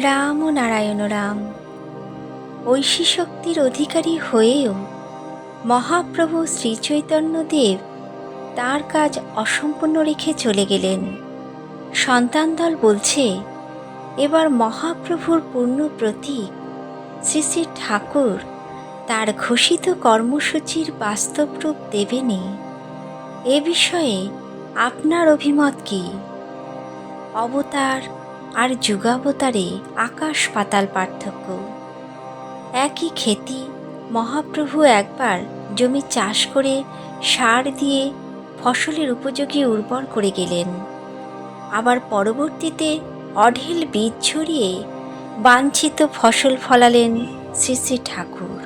রাম ও নারায়ণ, রাম। ঐশী শক্তির অধিকারী হয়েও মহাপ্রভু শ্রীচৈতন্যদেব তার কাজ অসম্পূর্ণ রেখে চলে গেলেন। সন্তান দল বলছে, এবার মহাপ্রভুর পূর্ণ প্রতীক শ্রী শ্রী ঠাকুর তার ঘোষিত কর্মসূচির বাস্তব রূপ দেবেনি। এ বিষয়ে আপনার অভিমত কি? অবতার আর যুগাবতারে আকাশ পাতাল পার্থক্য। একই খেতি, মহাপ্রভু একবার জমি চাষ করে সার দিয়ে ফসলের উপযোগী উর্বর করে গেলেন। আবার পরবর্তীতে অঢেল বীজ ছড়িয়ে বাঞ্ছিত ফসল ফলালেন শ্রী শ্রী ঠাকুর।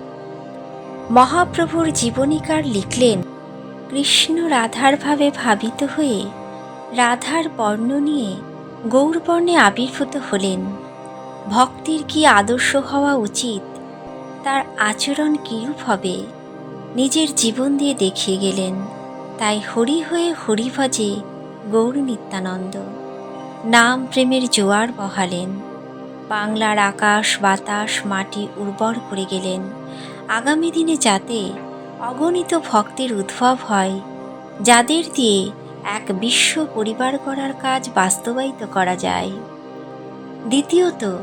মহাপ্রভুর জীবনীকার লিখলেন, কৃষ্ণ রাধার ভাবে ভাবিত হয়ে রাধার বর্ণ নিয়ে গৌরবর্ণে আবির্ভূত হলেন। ভক্তির কি আদর্শ হওয়া উচিত? তার আচরণ কিরূপ হবে? নিজের জীবন দিয়ে দেখিয়ে গেলেন। তাই হরি হয়ে হরি ভজে গৌর নিত্যানন্দ। নাম প্রেমের জোয়ার বহালেন। বাংলার আকাশ, বাতাস, মাটি উর্বর করে গেলেন। আগামী দিনে যাতে অগণিত ভক্তের উদ্ভব হয়, যাদের দিয়ে এক বিশ্ব পরিবার করার কাজ বাস্তবায়িত করা যায়। দ্বিতীয়ত,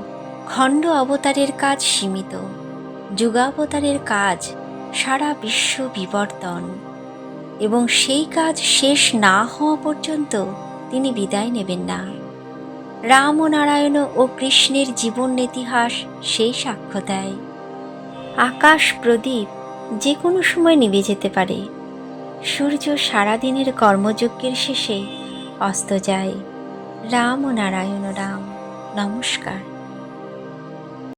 খণ্ড অবতারের কাজ সীমিত। যুগাবতারের কাজ সারা বিশ্ব বিবর্তন। এবং সেই কাজ শেষ না হওয়া পর্যন্ত তিনি বিদায় নেবেন না। রাম ও নারায়ণ ও কৃষ্ণের জীবন ইতিহাস সেই সাক্ষ্য দেয়। আকাশ প্রদীপ যে কোনো সময় নিভে যেতে পারে। সূর্য সারাদিনের কর্মযজ্ঞের শেষে অস্ত যায়। রাম ও নারায়ণ রাম। নমস্কার।